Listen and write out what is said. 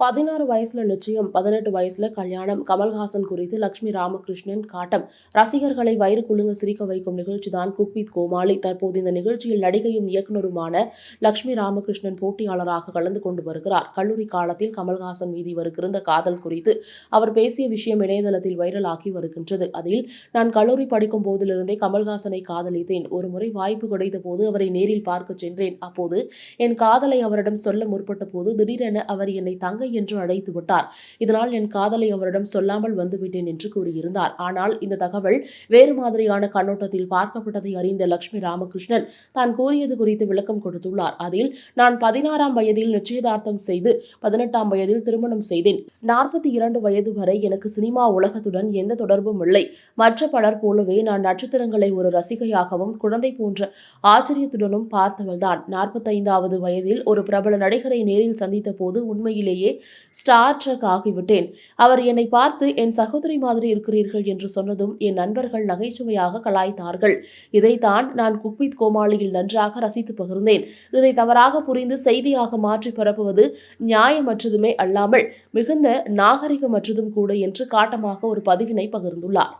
பதினாறு வயசுல நிச்சயம் பதினெட்டு வயசுல கல்யாணம். கமல்ஹாசன் குறித்து லட்சுமி ராமகிருஷ்ணன் காட்டம். ரசிகர்களை வயிறு குலுங்க சிரிக்க வைக்கும் நிகழ்ச்சி தான் குக் கோமாளி. தற்போது இந்த நிகழ்ச்சியில் நடிகையும் இயக்குனருமான லட்சுமி ராமகிருஷ்ணன் போட்டியாளராக கலந்து கொண்டு வருகிறார். கல்லூரி காலத்தில் கமல்ஹாசன் மீது இவருக்கு இருந்த காதல் குறித்து அவர் பேசிய விஷயம் இணையதளத்தில் வைரலாகி வருகின்றது. அதில் நான் கல்லூரி படிக்கும் போதிலிருந்தே கமல்ஹாசனை காதலித்தேன். ஒருமுறை வாய்ப்பு கிடைத்த போது அவரை நேரில் பார்க்க சென்றேன். அப்போது என் காதலை அவரிடம் சொல்ல முற்பட்ட போது திடீரென அவர் என்னை தங்கை என்று அழைத்து விட்டார். இதனால் என் காதலை அவரிடம் சொல்லாமல் வந்துவிட்டேன் என்று கூறியிருந்தார். ஆனால் இந்த தகவல் வேறு மாதிரியான கண்ணோட்டத்தில் பார்க்கப்பட்டதை அறிந்த லட்சுமி ராமகிருஷ்ணன் தான் கூறியது குறித்து விளக்கம் கொடுத்துள்ளார். அதில் நான் பதினாறாம் வயதில் நிச்சயதார்த்தம் செய்து பதினெட்டாம் வயதில் திருமணம் செய்தேன். நாற்பத்தி இரண்டு வயது வரை எனக்கு சினிமா உலகத்துடன் எந்த தொடர்பும் இல்லை. மற்ற பலர் போலவே நான் நட்சத்திரங்களை ஒரு ரசிகையாகவும் குழந்தை போன்ற ஆச்சரியத்துடனும் பார்த்தவள்தான். நாற்பத்தைந்தாவது வயதில் ஒரு பிரபல நடிகரை நேரில் சந்தித்த போது உண்மையிலேயே ஸ்டார் ட்ரக் ஆகிவிட்டேன். அவர் என்னை பார்த்து என் சகோதரி மாதிரி இருக்கிறீர்கள் என்று சொன்னதும் என் நண்பர்கள் நகைச்சுவையாக கலாய்த்தார்கள். இதைத்தான் நான் குக்வித் கோமாளியில் நன்றாக ரசித்து பகிர்ந்தேன். இதை தவறாக புரிந்து செய்தியாக மாற்றி பரப்புவது நியாயமற்றதுமே அல்லாமல் மிகுந்த நாகரிகமற்றதும் கூட என்று காட்டமாக ஒரு பதிவினை பகிர்ந்துள்ளார்.